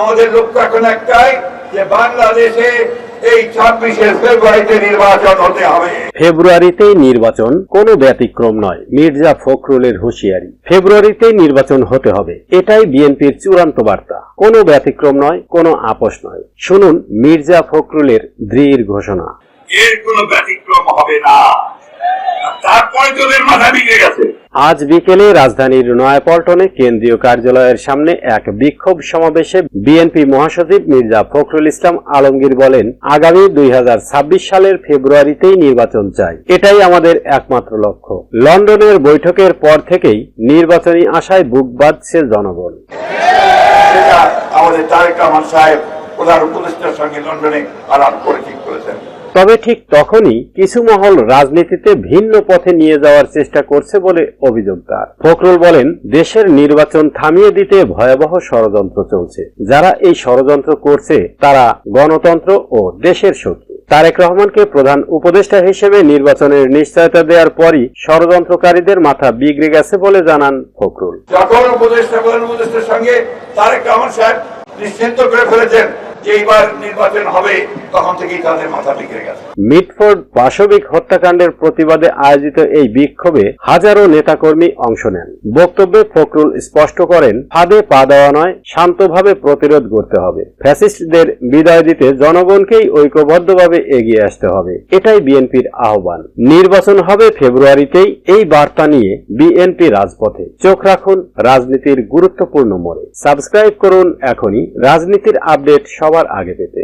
আমাদের লক্ষ্য এখন একটাই যে বাংলাদেশে এই ছাব্বিশে ফেব্রুয়ারিতে নির্বাচন হতে হবে। ফেব্রুয়ারিতেই নির্বাচন কোনো ব্যতিক্রম নয় মির্জা ফখরুলের হুঁশিয়ারি। ফেব্রুয়ারিতেই নির্বাচন হতে হবে এটাই বিএনপির চূড়ান্ত বার্তা। কোনো ব্যতিক্রম নয় কোনো আপোষ নয়। শুনুন মির্জা ফখরুলের দৃঢ় ঘোষণা। এর কোনো ব্যতিক্রম হবে না। তারপরে তোদের মাথা বিগড়ে গেছে। আজ বিকেলে রাজধানীর নয়াপল্টনে কেন্দ্রীয় কার্যালয়ের সামনে এক বিক্ষোভ সমাবেশে বিএনপি মহাসচিব মির্জা ফখরুল ইসলাম আলমগীর বলেন, আগামী দুই হাজার ছাব্বিশ সালের ফেব্রুয়ারিতেই নির্বাচন চাই। এটাই আমাদের একমাত্র লক্ষ্য। লন্ডনের বৈঠকের পর থেকেই নির্বাচনী আশায় বুক বাঁধছে জনগণ। আমাদের তারেক সাহেব প্রধান উপদেষ্টার সঙ্গে লন্ডনে আলাপ করে ঠিক করেছেন। তবে ঠিক তখনই কিছু মহল রাজনীতিতে ভিন্ন পথে নিয়ে যাওয়ার চেষ্টা করছে বলে অভিযোগ তার। ফখরুল বলেন, দেশের নির্বাচন থামিয়ে দিতে ভয়াবহ ষড়যন্ত্র চলছে। যারা এই ষড়যন্ত্র করছে, তারা গণতন্ত্র ও দেশের শত্রু। তারেক রহমানকে প্রধান উপদেষ্টা হিসেবে নির্বাচনের নিশ্চয়তা দেওয়ার পরই ষড়যন্ত্রকারীদের মাথা বিগড়ে গেছে বলে জানান ফখরুল। যখন উপদেষ্টা উপদেষ্টার সঙ্গে তারেক রহমান সাহেব নিশ্চিন্ত করে ফেলেছেন। মিটফোর্ড পাশবিক হত্যাকাণ্ডের প্রতিবাদে আয়োজিত এই বিক্ষোভে হাজারো নেতাকর্মী অংশ নেন। বক্তব্যে ফখরুল স্পষ্ট করেন, ফাঁদে পা দেওয়া নয়, শান্তভাবে প্রতিরোধ করতে হবে। ফ্যাসিস্টদের বিদায় দিতে জনগণকেই ঐক্যবদ্ধভাবে এগিয়ে আসতে হবে। এটাই বিএনপির আহ্বান। নির্বাচন হবে ফেব্রুয়ারিতেই, এই বার্তা নিয়ে বিএনপি রাজপথে। চোখ রাখুন রাজনীতির গুরুত্বপূর্ণ মোড়ে। সাবস্ক্রাইব করুন এখনই রাজনীতির আপডেট সবার আগে পেতে